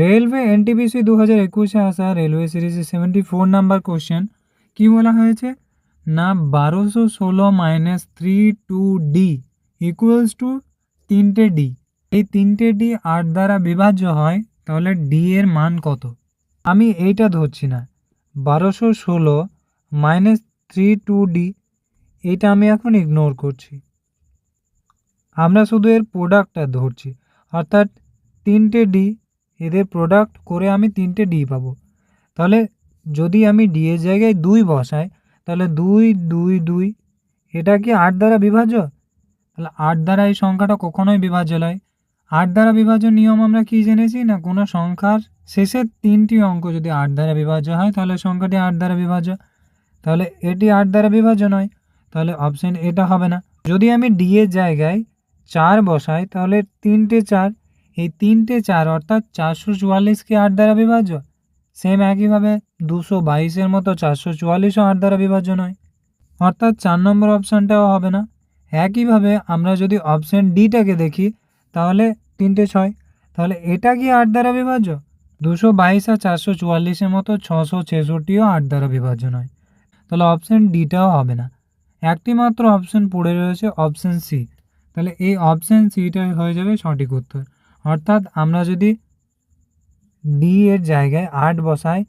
Railway NTPC দু হাজার একুশে আসা রেলওয়ে সিরিজের সেভেন্টি ফোর নাম্বার কোশ্চেন কী বলা হয়েছে? না, বারোশো ষোলো minus three two D equals two তিনটে ডি এই তিনটে ডি আট দ্বারা বিভাজ্য হয়, তাহলে ডি এর মান কত? আমি এইটা ধরছি না। বারোশো ষোলো মাইনাস থ্রি টু ডি এইটা আমি এখন ইগনোর করছি। আমরা শুধু এর প্রোডাক্টটা ধরছি, অর্থাৎ তিনটে ডি এদের প্রোডাক্ট করে আমি তিনটে ডি পাবো। তাহলে যদি আমি ডি এর জায়গায় দুই বসাই, তাহলে দুই দুই দুই, এটা কি আট দ্বারা বিভাজ্য? তাহলে আট দ্বারা এই সংখ্যাটা কখনোই বিভাজ্য নয়। আট দ্বারা বিভাজ্য নিয়ম আমরা কি জেনেছি? না, কোনো সংখ্যার শেষের তিনটি অঙ্ক যদি আট দ্বারা বিভাজ্য হয়, তাহলে সংখ্যাটি আট দ্বারা বিভাজ্য। তাহলে এটি আট দ্বারা বিভাজ্য নয়, তাহলে অপশন এটা হবে না। যদি আমি ডি এর জায়গায় চার বসাই, তাহলে তিনটে চার এই তিনটে চার, অর্থাৎ চারশো চুয়াল্লিশ কি আট দ্বারা বিভাজ্য। সেম একইভাবে দুশো বাইশের মতো চারশো চুয়াল্লিশও আট দ্বারা বিভাজ্য নয়। অর্থাৎ চার নম্বর অপশানটাও হবে না। একইভাবে আমরা যদি অপশান ডিটাকে দেখি, তাহলে তিনটে ছয়। তাহলে এটা কি আট দ্বারা বিভাজ্য? দুশো বাইশ আর চারশো চুয়াল্লিশের মতো ছশো ছেষট্টিও আট দ্বারা বিভাজ্য নয়। তাহলে অপশান ডিটাও হবে না। একটি মাত্র অপশান পড়ে রয়েছে অপশান সি। তাহলে এই অপশান সিটা হয়ে যাবে সঠিক উত্তর। অর্থাৎ আমরা যদি ডি এর জায়গায় আট বসাই,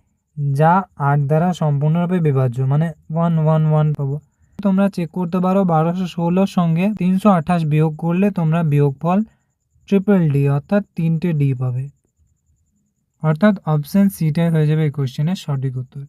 যা আট দ্বারা সম্পূর্ণরূপে বিভাজ্য মানে ওয়ান ওয়ান ওয়ান পাবো। তোমরা চেক করতে পারো, বারোশো ষোলোর সঙ্গে তিনশো আঠাশ বিয়োগ করলে তোমরা বিয়োগফল ট্রিপল ডি অর্থাৎ তিনটে ডি পাবে। অর্থাৎ অপশান সিটাই হয়ে যাবে এই কোশ্চেনের সঠিক উত্তর।